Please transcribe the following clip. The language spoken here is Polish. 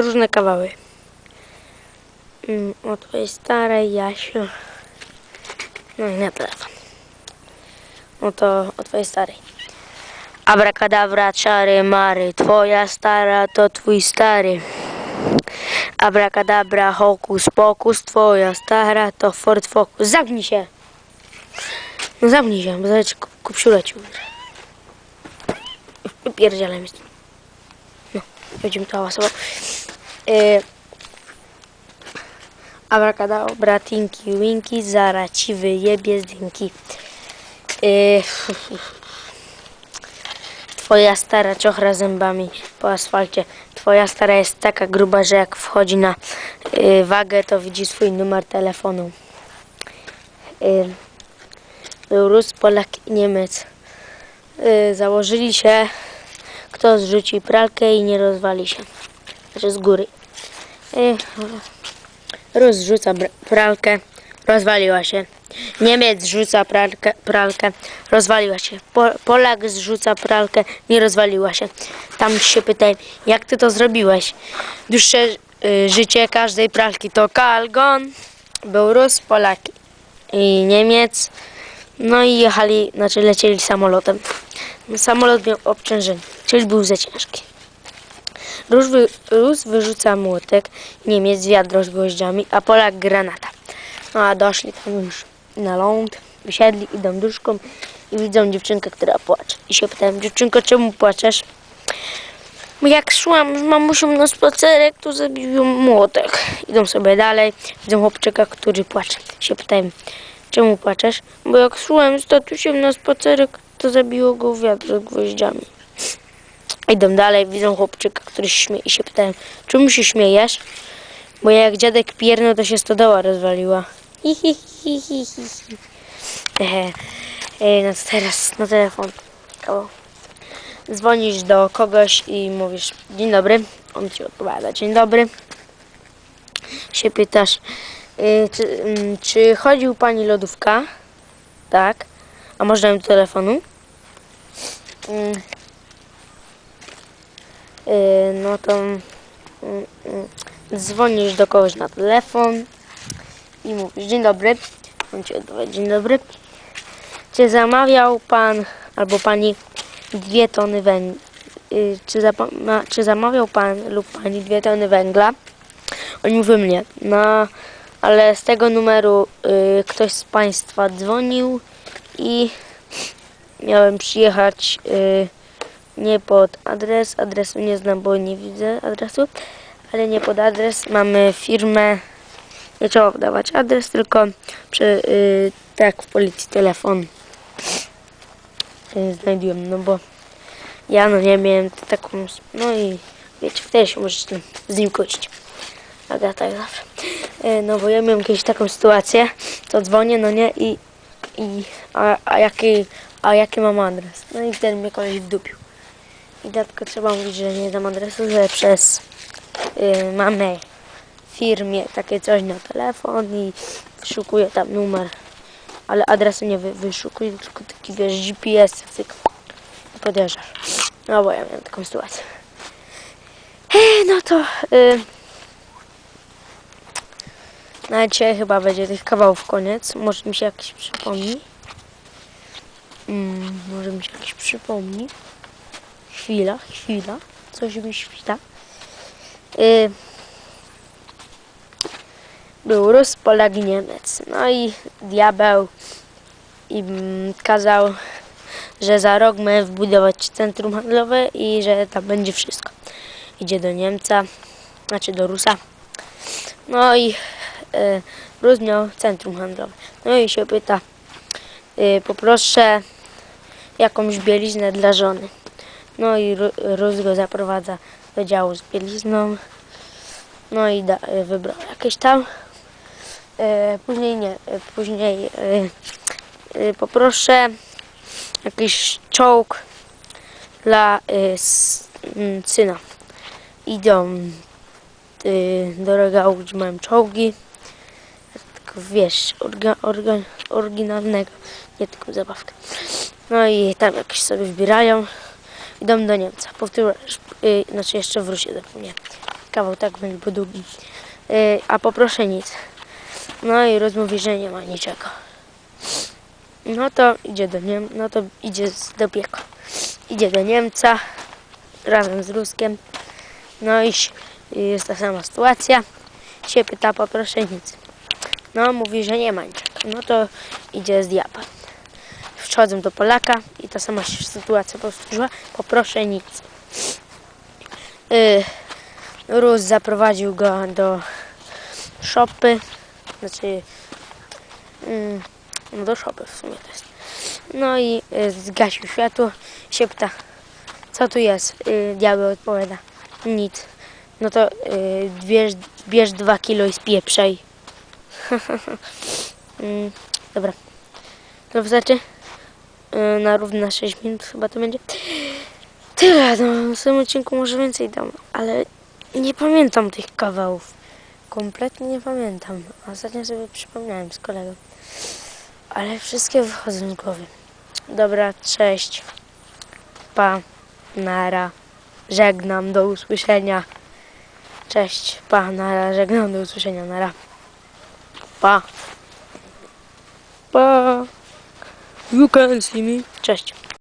różne kawały. Mm, O twojej starej Jasiu. No i na telefon. No to o twojej starej. Abrakadabra, czary, mary, twoja stara to twój stary. Abrakadabra, hokus pokus, twoja stara to Ford Focus. Zamknij się! No zamknij się, bo zaraz ku- kupsiu lecił. Pierdzielem jest. No, będziemy to hałasował. Yy, Abrakadabra, tinki, winki, zara ci wyjebie z dynki. Yy, Twoja stara czochra zębami po asfalcie. Twoja stara jest taka gruba, że jak wchodzi na y, wagę, to widzi swój numer telefonu. Y, był Rus, Polak i Niemiec. Y, założyli się, kto zrzuci pralkę i nie rozwali się. Z góry. Rus rzuca br- pralkę, rozwaliła się. Niemiec zrzuca pralkę, pralkę rozwaliła się. Po, Polak zrzuca pralkę, nie rozwaliła się. Tam się pytaj, jak ty to zrobiłeś? Dłuższe y, życie każdej pralki to kalgon. Był Rus, Polak i Niemiec. No i jechali, znaczy lecieli samolotem. Samolot miał obciążenie, czyli był za ciężki. Rus, wy, wyrzuca młotek, Niemiec wiadro z gwoździami, a Polak granata. No a doszli tam już na ląd, wysiedli, idą duszką i widzą dziewczynkę, która płacze. I się pytają, dziewczynko, czemu płaczesz? Bo jak szłam z mamusią na spacerek, to zabił młotek. Idą sobie dalej, widzą chłopczyka, który płacze. Się pytają, czemu płaczesz? Bo jak szłam z tatusiem na spacerek, to zabiło go wiadro z gwoździami. Idą dalej, widzą chłopczyka, który się śmieje i się pytają, czemu się śmiejesz? Bo jak dziadek piernął, to się stodoła rozwaliła. Hi, hi, hi, hi, no teraz na telefon. O. Dzwonisz do kogoś i mówisz dzień dobry. On ci odpowiada dzień dobry. Się pytasz, y, czy, mm, czy chodził pani lodówka? Tak. A można ją do telefonu? Y, no to mm, mm, dzwonisz do kogoś na telefon i mówisz dzień dobry. On ci odpowie dzień dobry. Czy zamawiał pan albo pani dwie tony węgla? Czy, czy zamawiał pan lub pani dwie tony węgla? Oni mówią nie. No, ale z tego numeru y, ktoś z państwa dzwonił i miałem przyjechać y, nie pod adres. Adresu nie znam, bo nie widzę adresu, ale nie pod adres. Mamy firmę. Nie trzeba podawać adres, tylko przy, y, tak w policji telefon y, znajdują, no bo ja no nie miałem taką, no i wiecie, wtedy się tam z nim kłócić. Jak zawsze. Y, no bo ja miałem kiedyś taką sytuację, to dzwonię, no nie, i, i a, a, jaki, a jaki mam adres? No i wtedy mnie koleś wdupił. I dlatego trzeba mówić, że nie dam adresu, że przez y, mamy firmie takie coś na telefon i wyszukuję tam numer. Ale adresu nie wy, wyszukuję, tylko taki wiesz GPS, cyk, podjeżdżasz. No bo ja miałem taką sytuację. Ej, no to y, na dzisiaj chyba będzie tych kawałów koniec. Może mi się jakiś przypomni. Mm, może mi się jakiś przypomni. Chwila, chwila. Coś mi świta. Y, był Rus, Polak Niemiec. No i diabeł im kazał, że za rok mamy wbudować centrum handlowe i że tam będzie wszystko. Idzie do Niemca, znaczy do Rusa. No i y, Rus miał centrum handlowe. No i się pyta, y, poproszę jakąś bieliznę dla żony. No i Ru- Rus go zaprowadza do działu z bielizną. No i da, y, wybrał jakieś tam. E, później nie, e, później e, e, poproszę jakiś czołg dla e, s, m, syna. Idą e, do regału, gdzie mają czołgi. Tylko wiesz, orga, orga, oryginalnego, nie tylko zabawkę. No i tam jakieś sobie wybierają. Idą do Niemca. Powtórz, y, znaczy jeszcze wrócić zapomniałem. kawał tak będzie po długim. Y, a poproszę nic. No i Rus mówi, że nie ma niczego. No to idzie do Niem, no to idzie do piekła. Idzie do Niemca razem z Ruskiem. No i ś- jest ta sama sytuacja. Się pyta, poproszę nic. No mówi, że nie ma niczego. No to idzie z diabłem. Wchodzą do Polaka i ta sama się sytuacja powtórzyła. Poproszę nic. Y, Rus zaprowadził go do szopy. Znaczy mm, no do szopy w sumie to jest. No i y, zgasił światło. Się pyta, co tu jest? Y, diabeł odpowiada, nic. No to y, bierz, bierz dwa kilo i spieprzaj. mm, dobra. To wystarczy? Y, na równe 6 minut chyba to będzie. Tyle, no w tym odcinku może więcej dam, ale nie pamiętam tych kawałów. Kompletnie nie pamiętam. Ostatnio sobie przypomniałem z kolegą. Ale wszystkie wychodzą z głowy. Dobra, cześć. Pa, nara. Żegnam, do usłyszenia. Cześć, pa, nara, żegnam, do usłyszenia, nara. Pa. Pa. You can see me. Cześć.